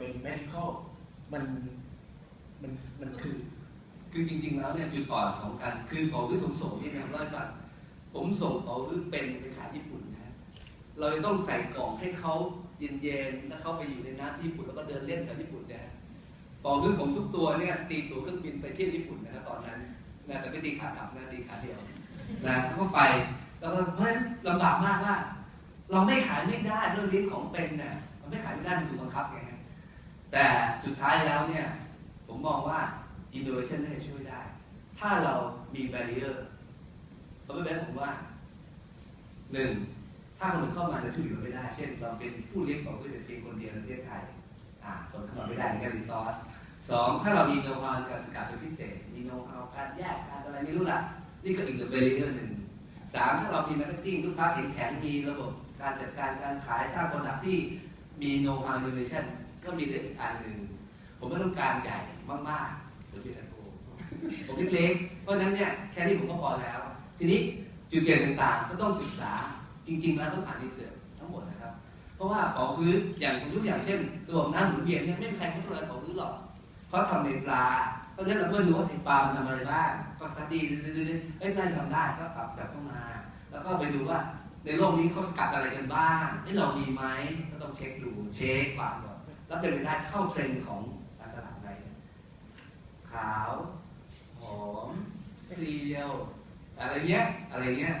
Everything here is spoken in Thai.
เป็น medical มันมันมันคือ คือจริง ๆ แล้วเนี่ยจุดอ่อนของการคือเป๋าฮื้อผมส่งเนี่ยนะร้อยฟังผมส่งเป๋าฮื้อเป็นไปขายญี่ปุ่นนะเราจะต้องใส่กล่องให้เขาเย็นๆแล้วเขาไปอยู่ในน้ำที่ญี่ปุ่นแล้วก็เดินเล่นแถวญี่ปุ่นนะเป๋าฮื้อผมทุกตัวเนี่ยตีตัวเครื่องบินไปเที่ยวญี่ปุ่นนะครับตอนนั้นนะแต่ไม่ตีขากลับนะตีขาเดียวนะเขาก็ไปแล้วก็เพราะนั้นลำบากมากว่า เราไม่ขายไม่ได้เรื่องเลี้ยงของเป็นเนี่ยมันไม่ขายไม่ได้มันถูกบังคับไง แต่สุดท้ายแล้วเนี่ย ผมมองว่า innovation น่าจะช่วยได้ ถ้าเรามี barrier เขาไม่แบนผมว่าหนึ่งถ้าคนเข้ามาจะช่วยเหลือไม่ได้ เช่น เราเป็นผู้เลี้ยงของด้วยแต่เพียงคนเดียวในประเทศไทยอ่าคนเข้ามาไม่ได้ในการรีซอสสองถ้าเรามีโน้ตฮาวการสกัดเป็นพิเศษ มีโน้ตฮาวการแยกการอะไรไม่รู้ล่ะ นี่ก็อีกหนึ่ง barrier หนึ่งสามถ้าเรามี marketing ลูกค้าแข็งแข็งมีระบบการจัดการการขายสร้าง product ที่มีโน้ตฮาว innovation ก็มีเรื่องอีกอันหนึ่งผมไม่ต้องการใหญ่มากๆเดี๋ยวพี่ตะโกผมเล็กเพราะนั้นเนี่ยแค่นี้ผมก็พอแล้ว ทีนี้จุดเปลี่ยนต่างๆ ก็ต้องศึกษาจริง ๆ แล้วต้องอ่านรีเสิร์ชทั้งหมดนะครับ เพราะว่าปอพื้นอย่างผมยกอย่างเช่นระบบน้ำหมุนเวียนเนี่ยไม่มีใครเขาทำอะไรปอพื้นหรอกเขาทำในปลาเพราะฉะนั้นเราเมื่อดูว่าในปลามันทำอะไรบ้างก็สตดี้เรื่อยๆเอ้ยน่าจะทำได้ก็ปรับจับเข้ามา แล้วก็ไปดูว่าในโลกนี้เขาสกัดอะไรกันบ้างเอ้เรามีไหมก็ต้องเช็คดูเช็คปากก่อน แล้วเป็นไปได้เข้าเทรนด์ของการตลาดไหมขาวหอมเกลียว อะไรเงี้ย อะไรเงี้ย